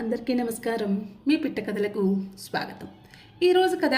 అందరికీ నమస్కారం. మీ పిట్ట కథలకు స్వాగతం. ఈరోజు కథ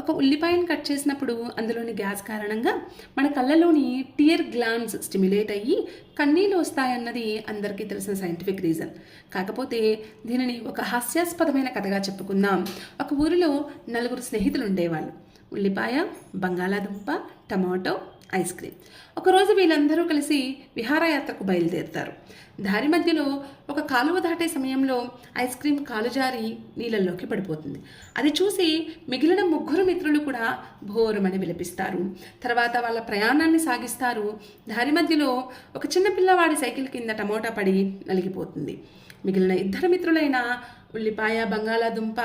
ఒక ఉల్లిపాయను కట్ చేసినప్పుడు అందులోని గ్యాస్ కారణంగా మన కళ్ళలోని టియర్ గ్లాండ్స్ స్టిమ్యులేట్ అయ్యి కన్నీళ్ళు వస్తాయన్నది అందరికీ తెలిసిన సైంటిఫిక్ రీజన్. కాకపోతే దీనిని ఒక హాస్యాస్పదమైన కథగా చెప్పుకుందాం. ఒక ఊరిలో నలుగురు స్నేహితులు ఉండేవాళ్ళు. ఉల్లిపాయ బంగాళాదుంప టమాటో ఐస్ క్రీమ్. ఒకరోజు వీళ్ళందరూ కలిసి విహారయాత్రకు బయలుదేరుతారు. దారి మధ్యలో ఒక కాలువ దాటే సమయంలో ఐస్ క్రీమ్ కాలు జారి నీళ్ళల్లోకి పడిపోతుంది. అది చూసి మిగిలిన ముగ్గురు మిత్రులు కూడా భోరమని విలపిస్తారు. తర్వాత వాళ్ళ ప్రయాణాన్ని సాగిస్తారు. దారి మధ్యలో ఒక చిన్న పిల్లవాడి సైకిల్ కింద టమోటా పడి నలిగిపోతుంది. మిగిలిన ఇద్దరు మిత్రులైన ఉల్లిపాయ బంగాళాదుంప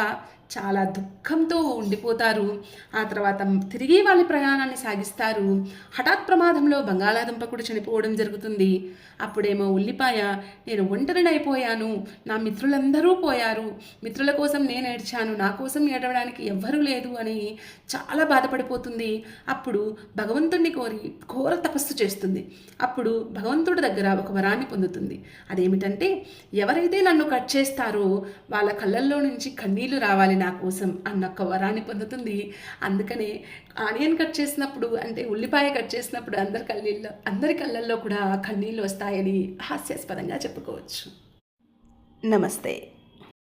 చాలా దుఃఖంతో ఉండిపోతారు. ఆ తర్వాత తిరిగి వాళ్ళ ప్రయాణాన్ని సాగిస్తారు. హఠాత్ ప్రమాదంలో బంగాళాదుంప కూడా చనిపోవడం జరుగుతుంది. అప్పుడేమో ఉల్లిపాయ నేను ఒంటరినైపోయాను. నా మిత్రులందరూ పోయారు. మిత్రుల కోసం నేను ఏడ్చాను. నా కోసం ఏడవడానికి ఎవ్వరూ లేదు అని చాలా బాధపడిపోతుంది. అప్పుడు భగవంతుణ్ణి కోరి ఘోర తపస్సు చేస్తుంది. అప్పుడు భగవంతుడి దగ్గర ఒక వరాన్ని పొందుతుంది. అదేమిటంటే ఎవరైతే నన్ను కట్ చేస్తారో వాళ్ళ కళ్ళల్లో నుంచి కన్నీళ్ళు రావాలి. నా కోసం అన్న ఒక వరాన్ని పొందుతుంది. అందుకనే ఆనియన్ కట్ చేసినప్పుడు అంటే ఉల్లిపాయ కట్ చేసినప్పుడు అందరి కళ్ళీల్లో అందరి కళ్ళల్లో కూడా కన్నీళ్ళు వస్తాయని హాస్యాస్పదంగా చెప్పుకోవచ్చు. నమస్తే.